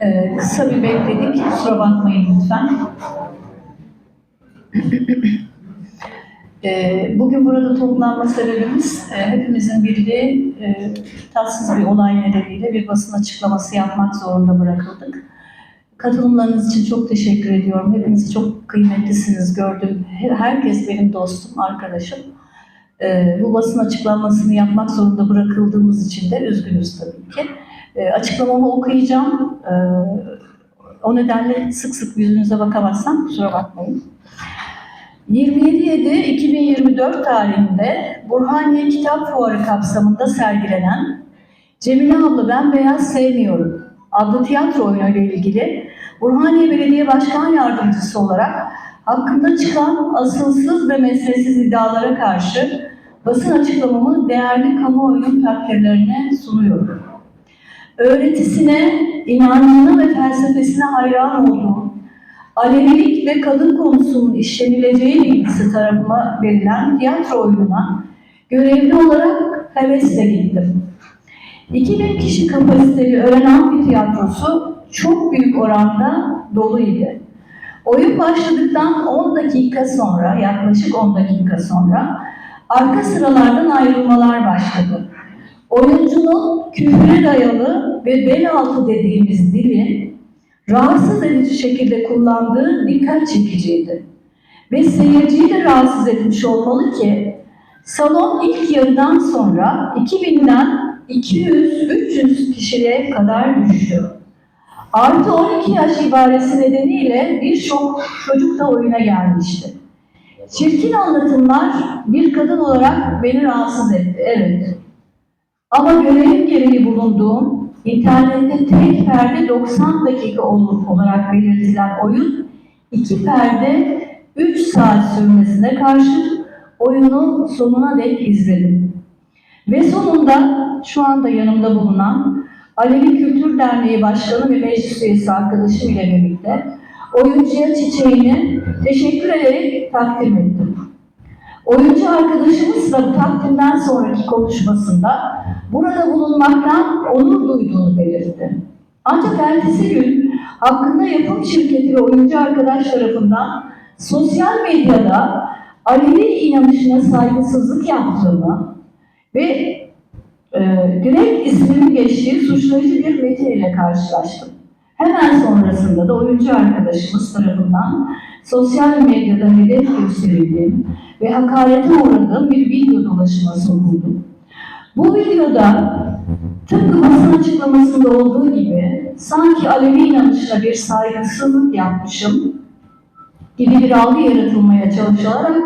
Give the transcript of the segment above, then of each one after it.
Ee, kısa bir bekledik. Kusura bakmayın lütfen. Ee, bugün burada toplanma sebebimiz e, hepimizin bildiği e, tatsız bir olay nedeniyle bir basın açıklaması yapmak zorunda bırakıldık. Katılımlarınız için çok teşekkür ediyorum. Hepiniz çok kıymetlisiniz gördüm. Herkes benim dostum, arkadaşım. Ee, bu basın açıklamasını yapmak zorunda bırakıldığımız için de üzgünüz tabii ki. Ee, açıklamamı okuyacağım. Ee, o nedenle sık sık yüzünüze bakamazsam kusura bakmayın. 27.7.2024 tarihinde Burhaniye Kitap Fuarı kapsamında sergilenen Cemile Abla Ben Beyaz Sevmiyorum adlı tiyatro oyunu ile ilgili Burhaniye Belediye Başkan Yardımcısı olarak hakkında çıkan asılsız ve mesleksiz iddialara karşı basın açıklamamı değerli kamuoyunun takdirlerine sunuyorum. Öğretisine, inancına ve felsefesine hayran olduğum, Alevilik ve kadın konusunun işlenileceği bilgisi tarafıma verilen tiyatro oyununa görevli olarak hevesle gittim. 2000 kişi kapasiteli Ören Amfi Tiyatrosu çok büyük oranda doluydu. Oyun başladıktan 10 dakika sonra, yaklaşık 10 dakika sonra arka sıralardan ayrılmalar başladı. Oyuncunun küfre dayalı ve bel altı dediğimiz dili rahatsız edici şekilde kullandığı dikkat çekiciydi. Ve seyirciyi de rahatsız etmiş olmalı ki salon ilk yarıdan sonra 2000'den 200-300 kişiye kadar düştü. Artı 12 yaş ibaresi nedeniyle birçok çocuk da oyuna gelmişti. Çirkin anlatımlar bir kadın olarak beni rahatsız etti, evet. Ama görevim gereği bulunduğum internette tek perde 90 dakika olarak belirtilen oyun iki perde 3 saat sürmesine karşı oyunu sonuna dek izledim. Ve sonunda şu anda yanımda bulunan Alevi Kültür Derneği Başkanı ve Meclis Üyesi arkadaşım ile birlikte oyuncuya çiçeğini teşekkür ederek takdim ettim. Oyuncu arkadaşımız da takdimden sonraki konuşmasında burada bulunmaktan onur duyduğunu belirtti. Ancak ertesi gün hakkında yapım şirketi ve oyuncu arkadaş tarafından sosyal medyada Alevi inanışına saygısızlık yaptığını ve e, direkt isminin geçtiği suçlayıcı bir metin ile karşılaştım. Hemen sonrasında da oyuncu arkadaşımız tarafından sosyal medyada hedef gösterildiğim ve hakarete uğradığım bir video dolaşıma buldum. Bu videoda tıpkı basın açıklamasında olduğu gibi sanki Alevi inanışına bir saygısızlık yapmışım gibi bir algı yaratılmaya çalışılarak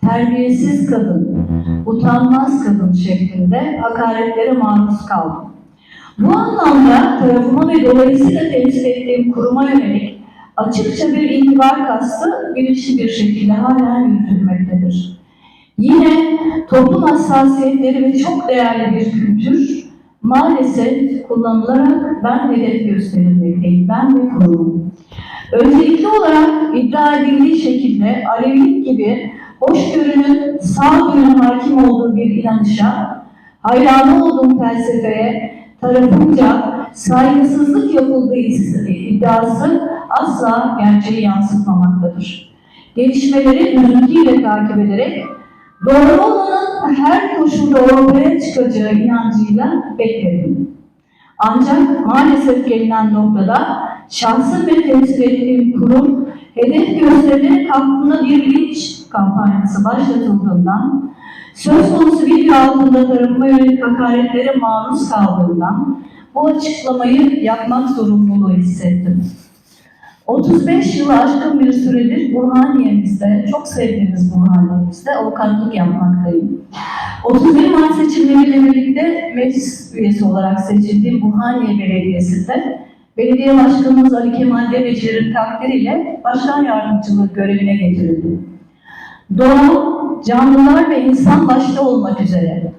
terbiyesiz kadın, utanmaz kadın şeklinde hakaretlere maruz kaldım. Bu anlamda tarafıma ve dolayısıyla temsil ettiğim kuruma yönelik açıkça bir itibar kastı bilinçli bir şekilde hala yürütülmektedir. Yine toplum hassasiyetleri ve çok değerli bir kültür maalesef kullanılarak ben hedef gösterilmekteyim, ben ve kurumum. Öncelikli olarak iddia edildiği şekilde Alevilik gibi hoşgörünün, sağduyunun hakim olduğu bir inanışa, hayranı olduğum felsefeye tarafınca saygısızlık yapıldığı iddiası asla gerçeği yansıtmamaktadır. Gelişmeleri üzüntüyle takip ederek doğru olanın her koşulda ortaya çıkacağı inancıyla bekledim. Ancak maalesef gelinen noktada şahsım ve temsil ettiğim kurum hedef gösterilerek aklına bir linç kampanyası başlatıldığından, söz konusu video altında tarafıma yönelik hakaretlere maruz kaldığından bu açıklamayı yapmak zorunluluğu hissettim. 35 yılı aşkın bir süredir Burhaniye'mizde, çok sevdiğimiz Burhaniye'mizde avukatlık yapmaktayım. 31 Mart seçimleriyle birlikte meclis üyesi olarak seçildiğim Burhaniye Belediyesi'nde Belediye Başkanımız Ali Kemal Deveci'nin takdiriyle başkan yardımcılığı görevine getirildi. Doğa, canlılar ve insan başta olmak üzere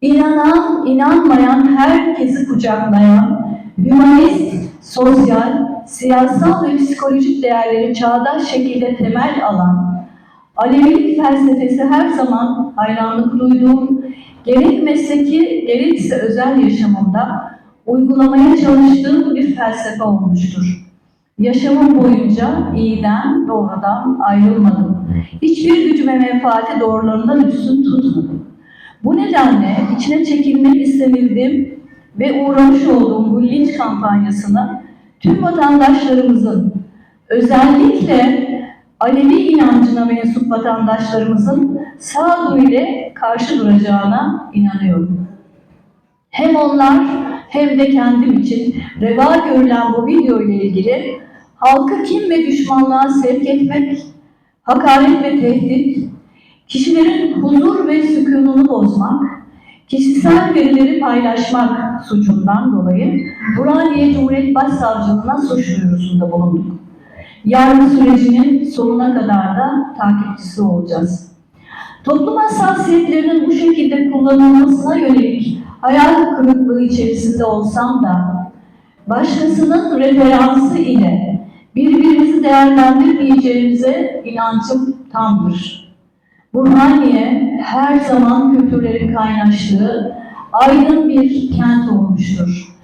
inanan, inanmayan herkesi kucaklayan, hümanist, sosyal, siyasal ve psikolojik değerleri çağdaş şekilde temel alan, Alevilik felsefesi her zaman hayranlık duyduğum, gerek mesleki gerekse özel yaşamımda uygulamaya çalıştığım bir felsefe olmuştur. Yaşamım boyunca iyiden, doğrudan ayrılmadım. Hiçbir gücüm ve menfaati doğrularından üstün tutmadım. Bu nedenle içine çekilmek istenildim ve uğramış olduğum bu linç kampanyasını tüm vatandaşlarımızın, özellikle Alevi inancına mensup vatandaşlarımızın sağduyuyla karşı duracağına inanıyorum. Hem onlar hem de kendim için reva görülen bu video ile ilgili halkı kim ve düşmanlığa sevk etmek, hakaret ve tehdit, kişilerin huzur ve sükununu bozmak, kişisel verileri paylaşmak suçundan dolayı Burhaniye Cumhuriyet Başsavcılığına suç duyurusunda bulunduk. Yargı sürecinin sonuna kadar da takipçisi olacağız. Toplum hassasiyetlerinin bu şekilde kullanılmasına yönelik hayal kırıklığı içerisinde olsam da başkasının referansı ile birbirimizi değerlendirmeyeceğimize inancım tamdır. Burhaniye her zaman kültürlerin kaynaştığı aydın bir kent olmuştur.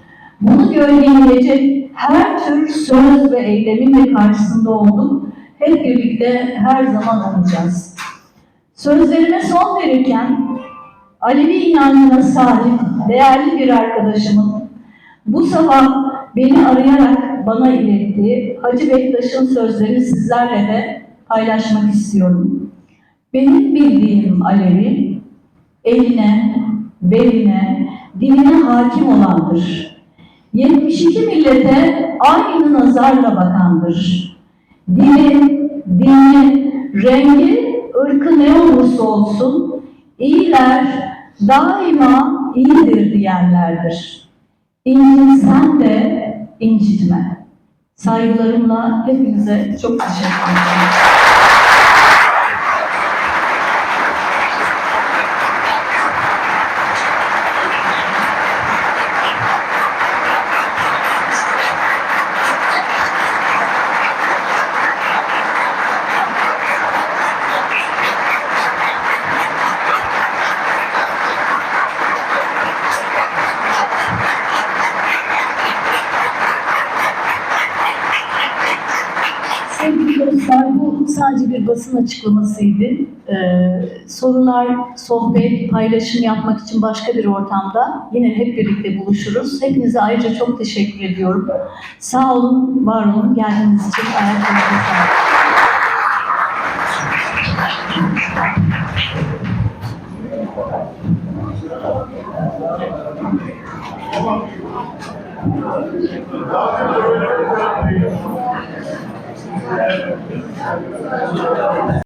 Bunu gölgeleyecek her tür söz ve eylemin de karşısında olduk. Hep birlikte her zaman olacağız. Sözlerime son verirken Alevi inancına sahip değerli bir arkadaşımın bu sabah beni arayarak bana ilettiği Hacı Bektaş'ın sözlerini sizlerle de paylaşmak istiyorum. Benim bildiğim Alevi, eline, beline, diline hakim olandır. 72 millete aynı nazarla bakandır. Dili, dini, rengi, ırkı ne olursa olsun iyiler daima iyidir diyenlerdir. İncinsen de incitme. Saygılarımla hepinize çok teşekkür ederim. Sevgili dostlar, bu sadece bir basın açıklamasıydı. Ee, sorular, sohbet, paylaşım yapmak için başka bir ortamda yine hep birlikte buluşuruz. Hepinize ayrıca çok teşekkür ediyorum. Sağ olun, var olun. Geldiğiniz için ayaklarınıza sağlık. なるほど。